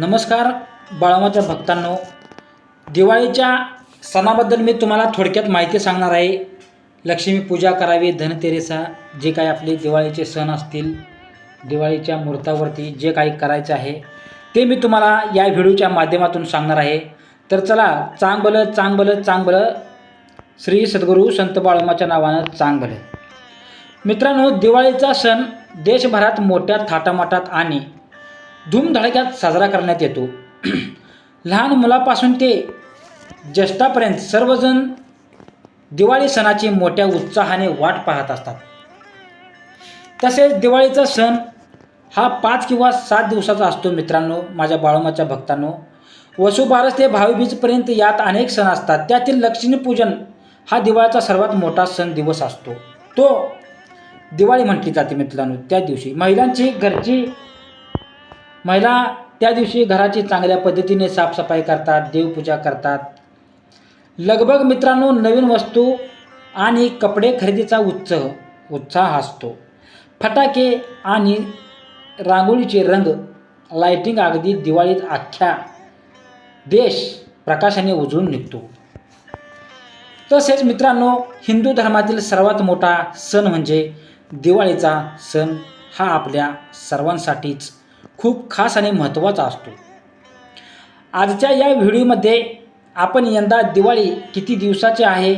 नमस्कार बाळामाच्या भक्तांनो. दिवाळीच्या सणाबद्दल मी तुम्हाला थोडक्यात माहिती सांगणार आहे. लक्ष्मी पूजा करावी धनतेरेसा जे काही आपले दिवाळीचे सण असतील दिवाळीच्या मुहूर्तावरती जे काही करायचं आहे ते मी तुम्हाला या व्हिडिओच्या माध्यमातून सांगणार आहे. तर चला चांग भलं चांग चांग श्री सद्गुरू संत बाळमाच्या नावानं चांग भलं मित्रांनो दिवाळीचा सण देशभरात मोठ्या थाटामाटात आणि धूमधडक्यात साजरा करण्यात येतो. लहान मुलापासून ते ज्येष्ठापर्यंत सर्वजण दिवाळी सणाची मोठ्या उत्साहाने वाट पाहत असतात. तसेच दिवाळीचा सण हा पाच किंवा सात दिवसाचा असतो मित्रांनो माझ्या बाळमाच्या भक्तांनो. वसुबारस ते भावीबीजपर्यंत यात अनेक सण असतात. त्यातील लक्ष्मीपूजन हा दिवाळीचा सर्वात मोठा सण दिवस असतो. तो दिवाळी म्हटली जाते मित्रांनो त्या दिवशी. महिलांची घरची महिला त्या दिवशी घराची चांगल्या पद्धतीने साफसफाई करतात देवपूजा करतात. लगभग मित्रांनो नवीन वस्तू आणि कपडे खरेदीचा उत्साह उत्साह असतो. फटाके आणि रांगोळीचे रंग लाइटिंग अगदी दिवाळीत अख्ख्या देश प्रकाशाने उजळून निघतो. तसेच मित्रांनो हिंदू धर्मातील सर्वात मोठा सण म्हणजे दिवाळीचा सण हा आपल्या सर्वांसाठीच खूप खास आणि महत्त्वाचा असतो. आजच्या या व्हिडिओमध्ये आपण यंदा दिवाळी किती दिवसाची आहे?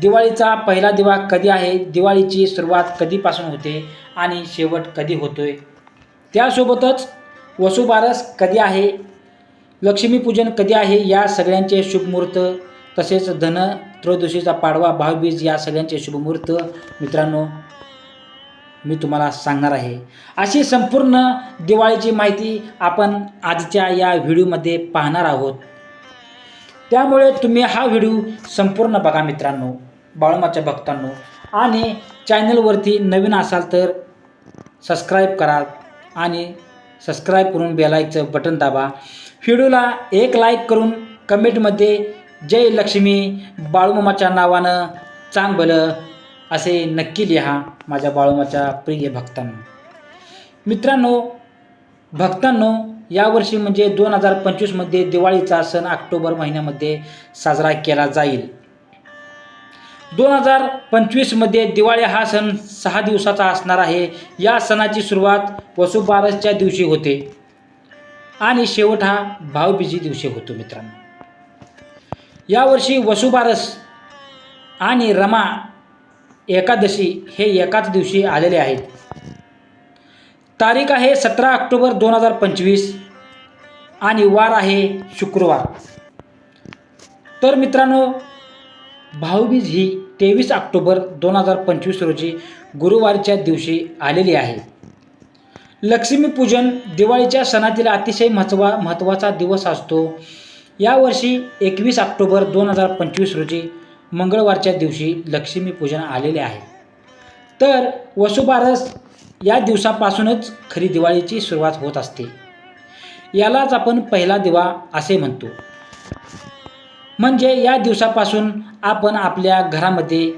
दिवाळीचा पहिला दिवा कधी आहे? दिवाळीची सुरुवात कधीपासून होते आणि शेवट कधी होतो आहे त्यासोबतच वसुबारस कधी आहे? लक्ष्मीपूजन कधी आहे? या सगळ्यांचे शुभमुहूर्त तसेच धन त्रयोदशीचा पाडवा भावबीज या सगळ्यांचे शुभमुहूर्त मित्रांनो मी तुम्हाला सांगणार आहे. अशी संपूर्ण दिवाळीची माहिती आपण आजच्या या व्हिडिओमध्ये पाहणार आहोत. त्यामुळे तुम्ही हा व्हिडिओ संपूर्ण बघा मित्रांनो बाळमाच्या भक्तांनो. आणि चॅनलवरती नवीन असाल तर सबस्क्राईब करा आणि सबस्क्राईब करून बेलायचं बटन दाबा. व्हिडिओला एक लाईक करून कमेंटमध्ये जय लक्ष्मी बाळूमामाच्या नावानं चांगलं असे नक्की लिहा माझ्या बाळूमाच्या प्रिय भक्तांनो. मित्रांनो भक्तांनो यावर्षी म्हणजे दोन हजार पंचवीसमध्ये दिवाळीचा सण ऑक्टोबर महिन्यामध्ये साजरा केला जाईल. दोन हजार पंचवीसमध्ये दिवाळी हा सण सहा दिवसाचा असणार आहे. या सणाची सुरुवात वसुबारसच्या दिवशी होते आणि शेवट हा भाऊबीजी दिवशी होतो मित्रांनो. यावर्षी वसुबारस आणि रमा एकादशी हे एकाच दिवशी आलेले आहेत. तारीख आहे सतरा ऑक्टोबर दोन हजार पंचवीस आणि वार आहे शुक्रवार. तर मित्रांनो भाऊबीज ही तेवीस ऑक्टोबर दोन हजार पंचवीस रोजी गुरुवारच्या दिवशी आलेली आहे. लक्ष्मीपूजन दिवाळीच्या सणातील अतिशय महत्वा महत्त्वाचा दिवस असतो. यावर्षी एकवीस ऑक्टोबर दोन हजार पंचवीस रोजी मंगळवारच्या दिवशी लक्ष्मीपूजन आलेले आहे. तर वसुबारस या दिवसापासूनच खरी दिवाळीची सुरुवात होत असते. यालाच आपण पहिला दिवा असे म्हणतो. म्हणजे या दिवसापासून आपण आपल्या घरामध्ये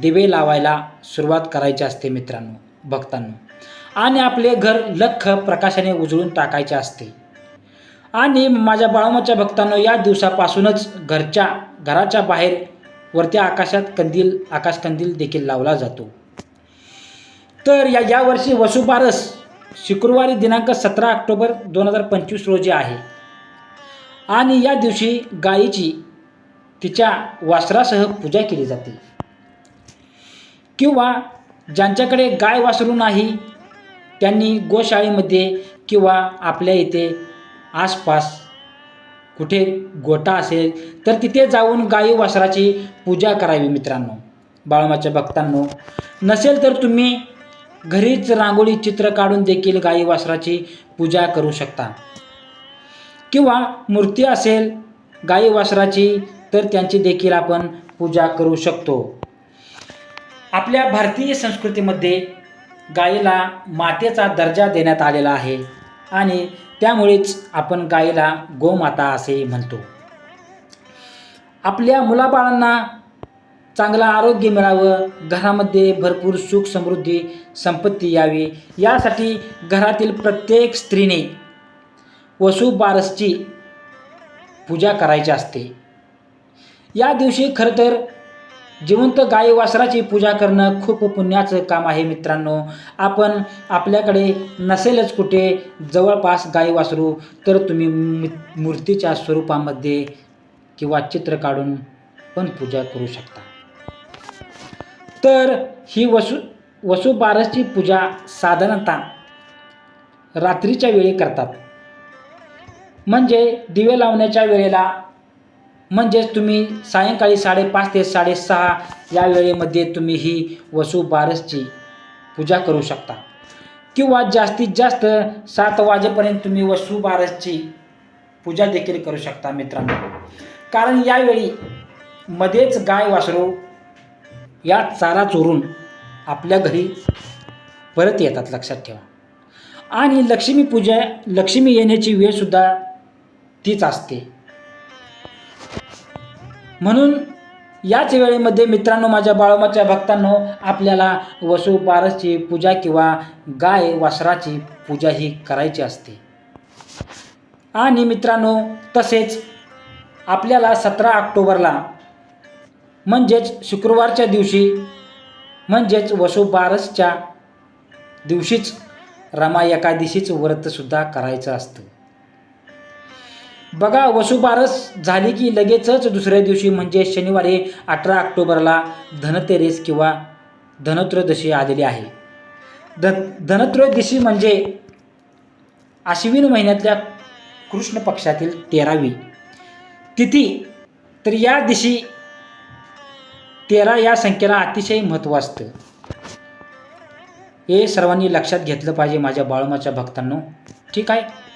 दिवे लावायला सुरुवात करायची असते मित्रांनो भक्तांनो. आणि आपले घर लख प्रकाशाने उजळून टाकायचे असते. आणि माझ्या बाळमाच्या भक्तांनो या दिवसापासूनच घरच्या घराच्या बाहेर वरती आकाशात कंदील आकाश कंदील देखील लावला जातो. तर या यावर्षी वसुबारस शुक्रवारी दिनांक सतरा ऑक्टोबर दोन हजार पंचवीस रोजी आहे. आणि या दिवशी गायीची तिच्या वासरासह पूजा केली जाते. किंवा ज्यांच्याकडे गाय वासरू नाही त्यांनी गोशाळेमध्ये किंवा आपल्या इथे आसपास कुठे गोटा असेल तर तिथे जाऊन गाई वासराची पूजा करावी मित्रांनो. बाळमाच्या भक्तांनो नसेल तर तुम्ही घरीच रांगोळी चित्र काढून देखील गाई वासराची पूजा करू शकता. किंवा मूर्ती असेल गाई वासराची तर त्यांची देखील आपण पूजा करू शकतो. आपल्या भारतीय संस्कृतीमध्ये गायीला मातेचा दर्जा देण्यात आलेला आहे. आणि त्यामुळेच आपण गायीला गोमाता असे म्हणतो. आपल्या मुलाबाळांना चांगलं आरोग्य मिळावं घरामध्ये भरपूर सुख समृद्धी संपत्ती यावी यासाठी घरातील प्रत्येक स्त्रीने वसुबारसची पूजा करायची असते. या दिवशी खरं तर जिवंत गाई वासराची पूजा करणं खूप पुण्याचं काम आहे मित्रांनो. आपण आपल्याकडे नसेलच कुठे जवळपास गाई वासरू तर तुम्ही मि- मूर्तीच्या स्वरूपामध्ये किंवा चित्र काढून पण पूजा करू शकता. तर ही वसु वसुबारसची पूजा साधारणतः रात्रीच्या वेळी करतात. म्हणजे दिवे लावण्याच्या वेळेला म्हणजेच तुम्ही सायंकाळी साडेपाच ते साडेसहा या वेळेमध्ये तुम्ही ही वसुबारसची पूजा करू शकता. किंवा जास्तीत जास्त सात वाजेपर्यंत तुम्ही वसुबारसची पूजा देखील करू शकता मित्रांनो. कारण यावेळी मध्येच गाय वासरू या चारा चोरून आपल्या घरी परत येतात लक्षात ठेवा. आणि लक्ष्मी पूजा लक्ष्मी येण्याची वेळसुद्धा तीच असते. म्हणून याच वेळेमध्ये मित्रांनो माझ्या बाळोमाच्या भक्तांनो आपल्याला वसुबारसची पूजा किंवा गाय वासराची पूजा ही करायची असते. आणि मित्रांनो तसेच आपल्याला सतरा ऑक्टोबरला म्हणजेच शुक्रवारच्या दिवशी म्हणजेच वसुबारसच्या दिवशीच रमा एकादशीचं व्रतसुद्धा करायचं असतं. बघा वसुबारस झाली की लगेचच दुसऱ्या दिवशी म्हणजे शनिवारी अठरा ऑक्टोबरला धनतेरेस किंवा धनत्रयोदशी आलेली आहे. ध धनत्रयोदशी म्हणजे आश्विन महिन्यातल्या कृष्ण पक्षातील तेरावी. तिथी तर या दिवशी तेरा या संख्येला अतिशय महत्त्व असतं. हे सर्वांनी लक्षात घेतलं पाहिजे माझ्या बाळमाच्या भक्तांनो. ठीक आहे?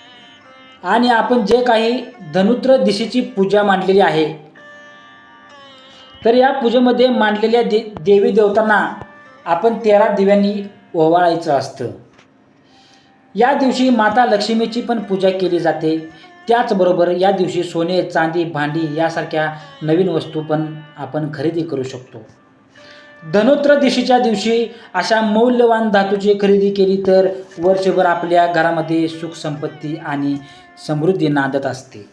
आणि आपण जे काही धनुत्र दिशेची पूजा मांडलेली आहे तर या पूजेमध्ये मांडलेल्या दे देवी देवतांना आपण तेरा दिव्यांनी ओवाळायचं असतं. या दिवशी माता लक्ष्मीची पण पूजा केली जाते. त्याचबरोबर या दिवशी सोने चांदी भांडी यासारख्या नवीन वस्तू पण आपण खरेदी करू शकतो. धनोत्र दिशीच्या दिवशी अशा मौल्यवान धातूची खरेदी केली तर वर्षभर आपल्या घरामध्ये सुख संपत्ती आणि समृद्धी नांदत असते.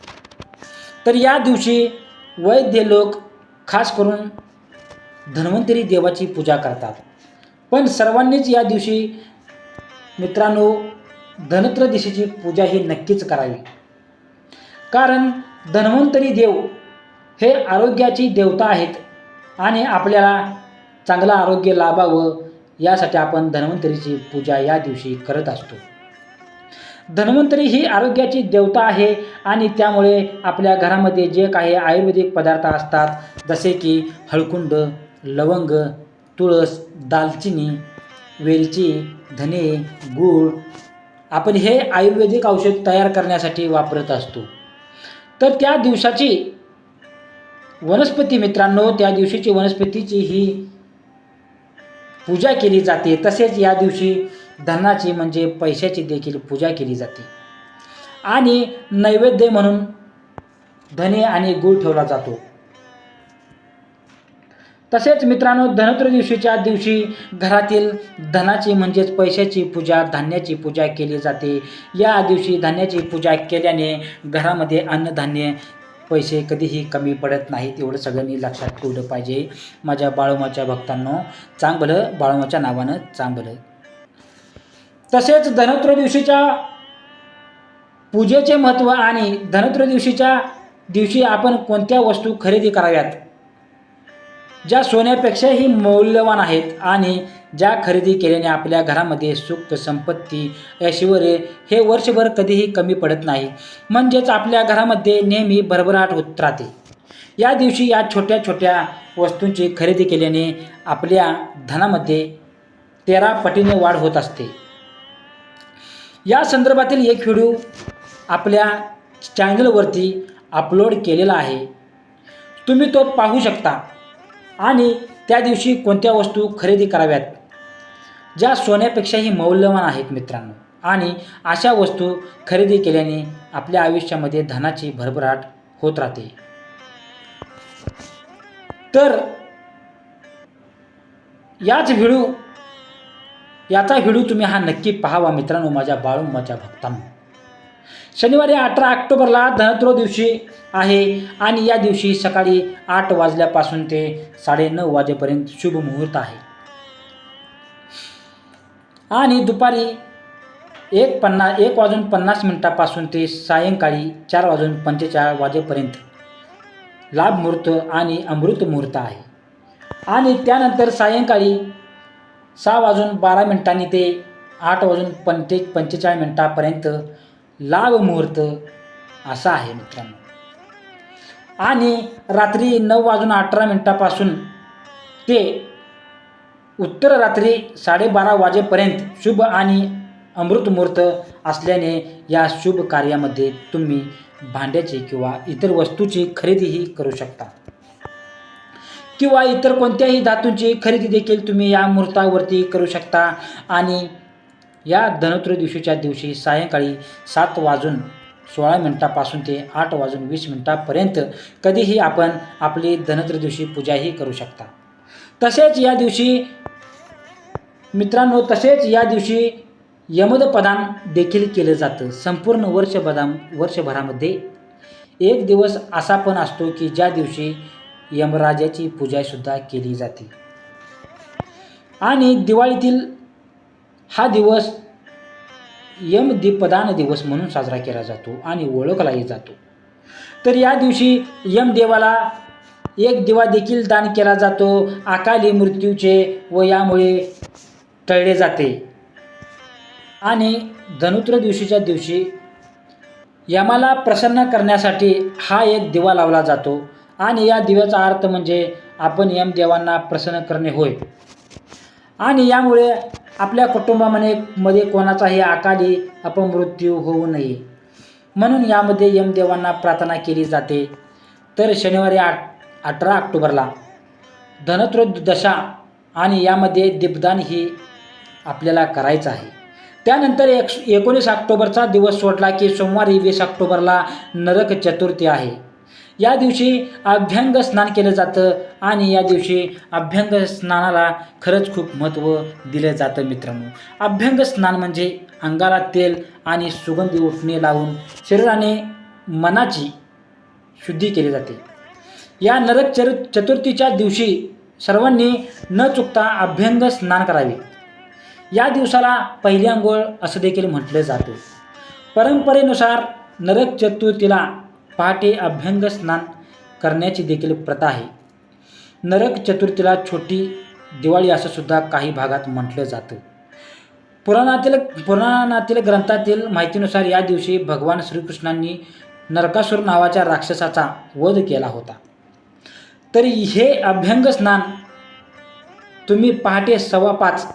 तर या दिवशी वैद्य लोक खास करून धन्वंतरी देवाची पूजा करतात. पण सर्वांनीच या दिवशी मित्रांनो धनत्रयोदशीची पूजा ही नक्कीच करावी. कारण धन्वंतरी देव हे आरोग्याची देवता आहेत आणि आपल्याला चांगलं आरोग्य लाभावं यासाठी आपण धन्वंतरीची पूजा या दिवशी करत असतो. धन्वंतरी ही आरोग्याची देवता आहे आणि त्यामुळे आपल्या घरामध्ये जे काही आयुर्वेदिक पदार्थ असतात जसे की हळकुंड लवंग तुळस दालचिनी वेलची धने गूळ आपण हे आयुर्वेदिक औषध तयार करण्यासाठी वापरत असतो. तर त्या दिवसाची वनस्पती मित्रांनो त्या दिवशीची वनस्पतीची ही पूजा केली जाते. तसेच या दिवशी धनाची म्हणजे पैशाची देखील पूजा केली जाते. आणि नैवेद्य म्हणून धने आणि गूळ ठेवला जातो. तसेच मित्रांनो धनत्रयोदशीच्या दिवशी घरातील धनाची म्हणजेच पैशाची पूजा धान्याची पूजा केली जाते. या दिवशी धान्याची पूजा केल्याने घरामध्ये अन्नधान्य पैसे कधीही कमी पडत नाहीत एवढं सगळ्यांनी लक्षात ठेवलं पाहिजे. माझ्या बाळूमाच्या भक्तांनो चांगलं बाळूमाच्या नावानं चांगलं. तसेच धनत्रयोदिवशीच्या पूजेचे महत्त्व आणि धनत्रयोदिवशीच्या दिवशी आपण कोणत्या वस्तू खरेदी कराव्यात? ज्या सोन्यापेक्षाही मौल्यवान आहेत आणि ज्या खरेदी केल्याने आपल्या घरामध्ये सुख संपत्ती ऐश्वर्य हे वर्षभर कधीही कमी पडत नाही. म्हणजेच आपल्या घरामध्ये नेहमी भरभराट होत राहते. या दिवशी या छोट्या छोट्या वस्तूंची खरेदी केल्याने आपल्या धनामध्ये तेरा पटीने वाढ होत असते. या संदर्भातील एक व्हिडिओ आपल्या चॅनलवरती अपलोड केलेला आहे. तुम्ही तो पाहू शकता. आणि त्या दिवशी कोणत्या वस्तू खरेदी कराव्यात? ज्या सोन्यापेक्षाही मौल्यवान आहेत मित्रांनो. आणि अशा वस्तू खरेदी केल्याने आपल्या आयुष्यामध्ये धनाची भरभराट होत राहते. तर याच व्हिडिओ याचा व्हिडिओ तुम्ही हा नक्की पाहावा मित्रांनो माझ्या बाळूमाच्या भक्तांनो. शनिवारी अठरा ऑक्टोबरला धनत्रयो दिवशी आहे आणि या दिवशी सकाळी आठ वाजल्यापासून ते साडेनऊ वाजेपर्यंत शुभ मुहूर्त आहे. आणि दुपारी एक पन्नास एक वाजून पन्नास मिनिटापासून ते सायंकाळी चार वाजून पंचेचाळीस वाजेपर्यंत लाभ मुहूर्त आणि अमृत मुहूर्त आहे. आणि त्यानंतर सायंकाळी सहा वाजून बारा मिनिटांनी ते आठ वाजून पंचे पंचेचाळीस मिनिटापर्यंत लाभ मुहूर्त असा आहे मित्रांनो. आणि रात्री नऊ वाजून अठरा मिनिटापासून ते उत्तर रात्री साडेबारा वाजेपर्यंत शुभ आणि अमृत मुहूर्त असल्याने या शुभ कार्यामध्ये तुम्ही भांड्याची किंवा इतर वस्तूची खरेदीही करू शकता. किंवा इतर कोणत्याही धातूंची खरेदी देखील तुम्ही या मुहूर्तावरती करू शकता. आणि या धनत्रयोदशीच्या दिवशी सायंकाळी सात वाजून सोळा मिनटापासून ते आठ वाजून वीस मिनटापर्यंत कधीही आपण आपली धनत्रयोदशी पूजाही करू शकता. तसेच या दिवशी मित्रांनो तसेच या दिवशी यमदपदान देखील केलं जातं. संपूर्ण वर्ष बदाम वर्षभरामध्ये एक दिवस असा पण असतो की ज्या दिवशी यमराजाची पूजासुद्धा केली जाते. आणि दिवाळीतील हा दिवस यमदीपदान दिवस म्हणून साजरा केला जातो आणि ओळखलाही जातो. तर या दिवशी यमदेवाला एक दिवा देखील दान केला जातो. अकाली मृत्यूचे व यामुळे टळले जाते. आणि धनुत्र दिवशीच्या दिवशी यमाला प्रसन्न करण्यासाठी हा एक दिवा लावला जातो. आणि या दिव्याचा अर्थ म्हणजे आपण यमदेवांना प्रसन्न करणे होय. आणि यामुळे आपल्या कुटुंबामध्ये मध्ये कोणाचाही अकाली अपमृत्यू होऊ नये. म्हणून यामध्ये यमदेवांना प्रार्थना केली जाते. तर शनिवारी आठ अठरा ऑक्टोबरला धनत्रयोदशा आणि यामध्ये दीपदान ही आपल्याला करायचं आहे. त्यानंतर एक एकोणीस ऑक्टोबरचा दिवस सोडला की सोमवारी वीस ऑक्टोबरला नरक चतुर्थी आहे. या दिवशी अभ्यंग स्नान केलं जातं आणि या दिवशी अभ्यंग स्नानाला खरंच खूप महत्त्व दिलं जातं मित्रांनो. अभ्यंग स्नान म्हणजे अंगाला तेल आणि सुगंधी उठणे लावून शरीराने मनाची शुद्धी केली जाते. या नरक चर चतुर्थीच्या दिवशी सर्वांनी न चुकता अभ्यंग स्नान करावे. या दिवसाला पहिली अंघोळ असं देखील म्हटलं जातं. परंपरेनुसार नरक चतुर्थीला पहाटे अभ्यंग स्नान करण्याची देखील प्रथा आहे. नरक चतुर्थीला छोटी दिवाळी असं सुद्धा काही भागात म्हटलं जातं. पुराणातील पुराणातील ग्रंथातील माहितीनुसार या दिवशी भगवान श्रीकृष्णांनी नरकासूर नावाच्या राक्षसाचा वध केला होता. तरी हे अभ्यंग स्नान तुम्ही पहाटे सव्वा पाच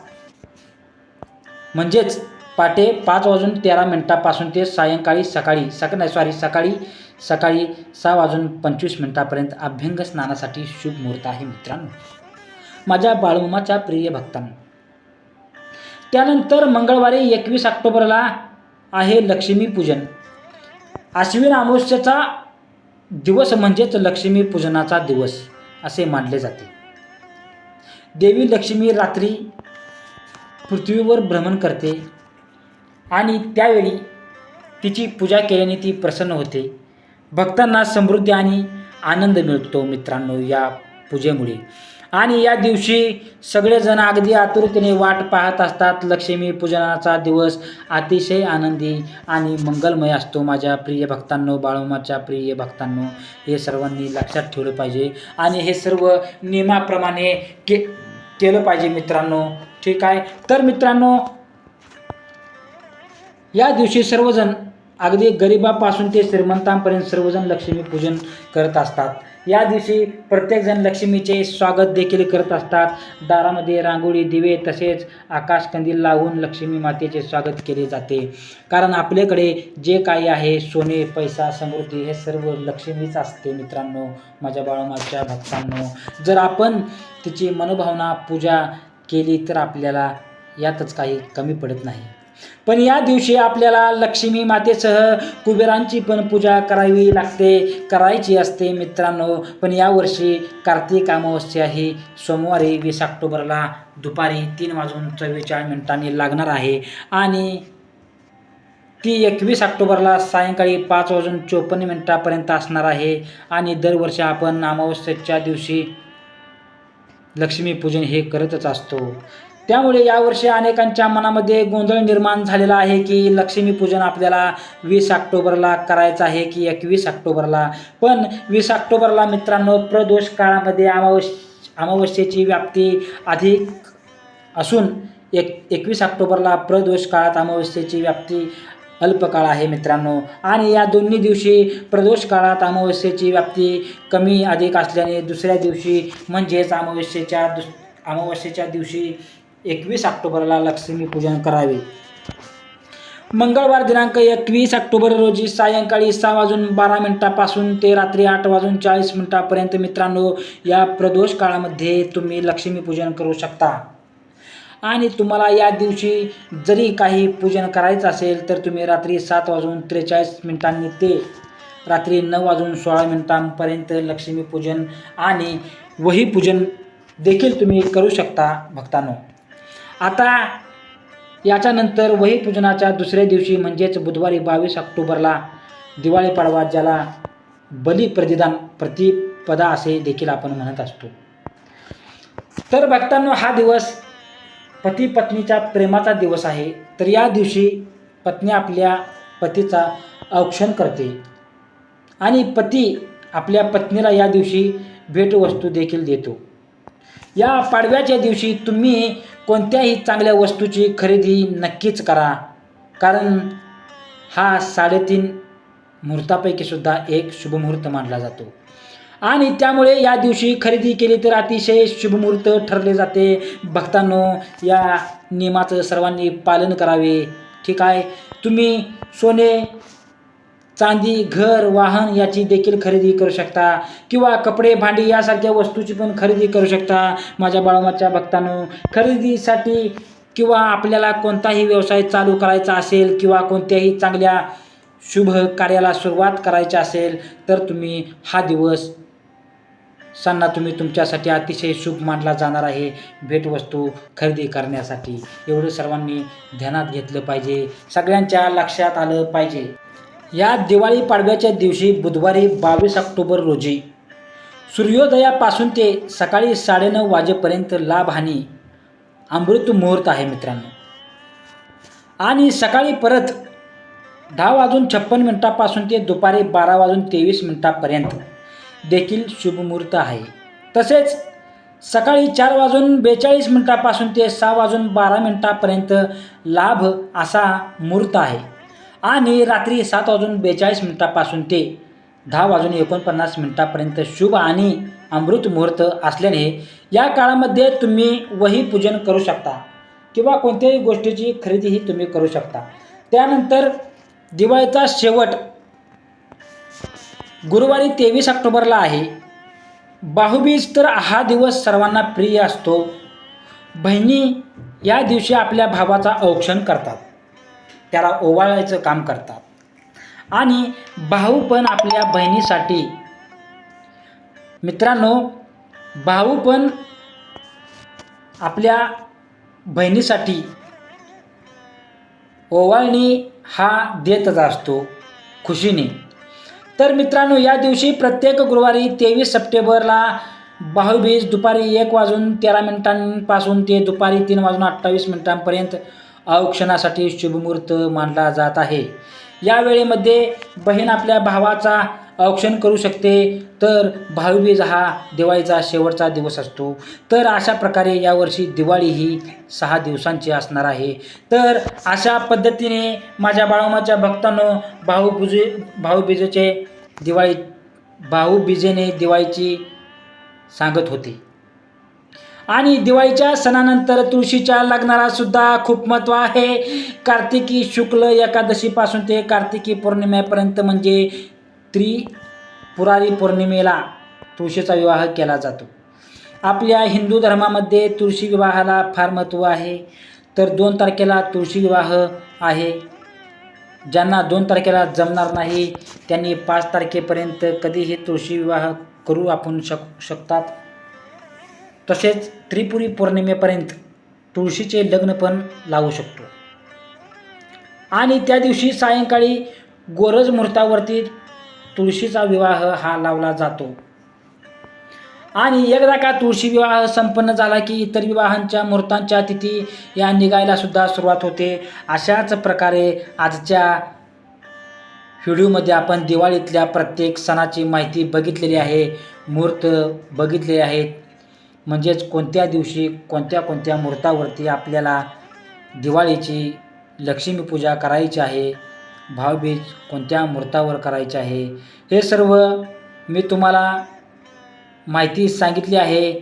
म्हणजेच पहाटे पाच वाजून तेरा मिनिटापासून ते सायंकाळी सकाळी सक नाही सॉरी सकाळी सकाळी सहा वाजून पंचवीस मिनिटापर्यंत अभ्यंग स्नानासाठी शुभ मुहूर्त आहे मित्रांनो. माझ्या बाळूमाच्या प्रिय भक्तांनो त्यानंतर मंगळवारी एकवीस ऑक्टोबरला आहे लक्ष्मीपूजन आश्विन अमावस्याचा दिवस म्हणजेच लक्ष्मीपूजनाचा दिवस असे मानले जाते. देवी लक्ष्मी रात्री पृथ्वीवर भ्रमण करते आणि त्यावेळी तिची पूजा केल्याने ती प्रसन्न होते. भक्तांना समृद्धी आणि आनंद मिळतो मित्रांनो या पूजेमुळे. आणि या दिवशी सगळेजण अगदी आतुरतेने वाट पाहत असतात. लक्ष्मी पूजनाचा दिवस अतिशय आनंदी आणि मंगलमय असतो. माझ्या प्रिय भक्तांनो बाळोमाच्या प्रिय भक्तांनो हे सर्वांनी लक्षात ठेवलं पाहिजे. आणि हे सर्व नियमाप्रमाणे के केलं पाहिजे मित्रांनो. ठीक आहे? तर मित्रांनो या दिवशी सर्वजण अगदी गरिबापासून ते श्रीमंतांपर्यंत सर्वजण लक्ष्मीपूजन करत असतात. या दिवशी प्रत्येकजण लक्ष्मीचे स्वागत देखील करत असतात. दारामध्ये रांगोळी दिवे तसेच आकाशकंदील लावून लक्ष्मी मातेचे स्वागत केले जाते. कारण आपल्याकडे जे काही आहे सोने पैसा समृद्धी हे सर्व लक्ष्मीच असते मित्रांनो माझ्या बाळमाच्या भक्तांनो. जर आपण तिची मनोभावना पूजा केली तर आपल्याला यातच काही कमी पडत नाही. पण या दिवशी आपल्याला लक्ष्मी मातेसह कुबेरांची पण पूजा करावी लागते करायची असते मित्रांनो. पण यावर्षी कार्तिक अमावस्या ही सोमवारी वीस ऑक्टोबरला दुपारी तीन वाजून चव्वेचाळीस मिनिटांनी लागणार आहे. आणि ती एकवीस ऑक्टोबरला सायंकाळी पाच वाजून चोपन्न मिनिटापर्यंत असणार आहे. आणि दरवर्षी आपण अमावस्येच्या दिवशी लक्ष्मीपूजन हे करतच असतो. त्यामुळे यावर्षी अनेकांच्या मनामध्ये गोंधळ निर्माण झालेला आहे की लक्ष्मीपूजन आपल्याला वीस ऑक्टोबरला करायचं आहे की एकवीस ऑक्टोबरला. पण वीस ऑक्टोबरला मित्रांनो प्रदोष काळामध्ये अमावस् अमावस्येची व्याप्ती अधिक असून एक एकवीस ऑक्टोबरला प्रदोष काळात अमावस्येची व्याप्ती अल्पकाळ आहे मित्रांनो. आणि या दोन्ही दिवशी प्रदोष काळात अमावस्येची व्याप्ती कमी अधिक असल्याने दुसऱ्या दिवशी म्हणजेच अमावस्येच्या दुस अमावस्येच्या दिवशी एकवीस ऑक्टोबरला लक्ष्मीपूजन करावे. मंगळवार दिनांक एकवीस ऑक्टोबर रोजी सायंकाळी सहा वाजून बारा मिनिटापासून ते रात्री आठ वाजून चाळीस मिनिटापर्यंत मित्रांनो या प्रदोष काळामध्ये तुम्ही लक्ष्मीपूजन करू शकता. आणि तुम्हाला या दिवशी जरी काही पूजन करायचं असेल तर तुम्ही रात्री सात वाजून त्रेचाळीस मिनिटांनी ते रात्री नऊ वाजून सोळा मिनिटांपर्यंत लक्ष्मीपूजन आणि वहीपूजन देखील तुम्ही करू शकता भक्तांनो. आता याच्यानंतर वहीपूजनाच्या दुसऱ्या दिवशी म्हणजेच बुधवारी बावीस ऑक्टोबरला दिवाळी पाडवा ज्याला बलिप्रतिदान प्रतिपदा असे देखील आपण म्हणत असतो. तर भक्तांनो हा दिवस पती पत्नीच्या प्रेमाचा दिवस आहे. तर या दिवशी पत्नी आपल्या पतीचा औक्षण करते. आणि पती आपल्या पत्नीला या दिवशी भेटवस्तू देखील देतो. या पाडव्याच्या दिवशी तुम्ही कोणत्याही चांगल्या वस्तूची खरेदी नक्कीच करा. कारण हा साडेतीन मुहूर्तापैकी सुद्धा एक शुभमुहूर्त मानला जातो. आणि त्यामुळे या दिवशी खरेदी केली तर अतिशय शुभमुहूर्त ठरले जाते. भक्तांनो या नियमाचं सर्वांनी पालन करावे. ठीक आहे? तुम्ही सोने चांदी घर वाहन याची देखील खरेदी करू शकता. किंवा कपडे भांडी यासारख्या वस्तूची पण खरेदी करू शकता. माझ्या बाळमाच्या भक्तांनो खरेदीसाठी किंवा आपल्याला कोणताही व्यवसाय चालू करायचा असेल किंवा कोणत्याही चांगल्या शुभ कार्याला सुरुवात करायची असेल तर तुम्ही हा दिवस सांना तुम्ही तुमच्यासाठी अतिशय शुभ मानला जाणार आहे. भेटवस्तू खरेदी करण्यासाठी. एवढं सर्वांनी ध्यानात घेतलं पाहिजे. सगळ्यांच्या लक्षात आलं पाहिजे. या दिवाळी पाडव्याच्या दिवशी बुधवारी बावीस ऑक्टोबर रोजी. सूर्योदयापासून ते सकाळी साडेनऊ वाजेपर्यंत लाभहानी अमृत मुहूर्त आहे मित्रांनो. आणि सकाळी परत दहा वाजून छप्पन मिनटापासून ते दुपारी बारा वाजून तेवीस मिनटापर्यंत देखील शुभमुहूर्त आहे. तसेच सकाळी चार वाजून बेचाळीस मिनटापासून ते सहा वाजून बारा मिनटापर्यंत लाभ असा मुहूर्त आहे. आणि रात्री सात वाजून बेचाळीस मिनटापासून ते दहा वाजून एकोणपन्नास मिनटापर्यंत शुभ आणि अमृत मुहूर्त असल्याने या काळामध्ये तुम्ही वही पूजन करू शकता किंवा कोणत्याही गोष्टीची खरेदीही तुम्ही करू शकता. त्यानंतर दिवाळीचा शेवट गुरुवारी तेवीस ऑक्टोबरला आहे. बाहुबीज तर हा दिवस सर्वांना प्रिय असतो. बहिणी या दिवशी आपल्या भावाचा औक्षण करतात. त्याला ओवाळायचं काम करतात. आणि भाऊ पण आपल्या बहिणीसाठी. मित्रांनो भाऊ पण आपल्या बहिणीसाठी ओवाळणी हा देतच असतो खुशीने. तर मित्रांनो या दिवशी प्रत्येक गुरुवारी तेवीस सप्टेंबरला भाऊबीज दुपारी एक वाजून तेरा मिनिटांपासून ते दुपारी तीन वाजून अठ्ठावीस मिनिटांपर्यंत औक्षणासाठी शुभमुहूर्त मानला जात आहे. या वेळेमध्ये बहीण आपल्या भावाचा औक्षण करू शकते तर भाऊबीज हा दिवाळीचा शेवटचा दिवस असतो. तर अशा प्रकारे यावर्षी दिवाळी ही सहा दिवसांची असणार आहे. तर अशा पद्धतीने माझ्या बाळोमाच्या भक्तांनो भाऊबीजे भाऊबीजेचे दिवाळी भाऊबीजेने दिवाळीची सांगत होती. आणि दिवाळीच्या सणानंतर तुळशीच्या लग्नाला सुद्धा खूप महत्त्व आहे. कार्तिकी शुक्ल एकादशीपासून ते कार्तिकी पौर्णिमेपर्यंत म्हणजे त्रिपुरारी पौर्णिमेला तुळशीचा विवाह केला जातो. आपल्या हिंदू धर्मामध्ये तुळशी विवाहाला फार महत्त्व आहे. तर दोन तारखेला तुळशी विवाह आहे. ज्यांना दोन तारखेला जमणार नाही त्यांनी पाच तारखेपर्यंत कधीही तुळशी विवाह करू आपण शक शकतात. तसेच त्रिपुरी पौर्णिमेपर्यंत तुळशीचे लग्न पण लावू शकतो. आणि त्या दिवशी सायंकाळी गोरज मुहूर्तावरती तुळशीचा विवाह हा लावला जातो. आणि एकदा का तुळशी विवाह संपन्न झाला की इतर विवाहांच्या मुहूर्तांच्या तिथी या निघायला सुद्धा सुरुवात होते. अशाच प्रकारे आजच्या व्हिडिओमध्ये आपण दिवाळीतल्या प्रत्येक सणाची माहिती बघितलेली आहे मुहूर्त बघितलेले आहेत. म्हणजेच कोणत्या दिवशी कोणत्या कोणत्या मुहूर्तावरती आपल्याला दिवाळीची लक्ष्मीपूजा करायची आहे भावबीज कोणत्या मुहूर्तावर करायचे आहे हे सर्व मी तुम्हाला माहिती सांगितली आहे.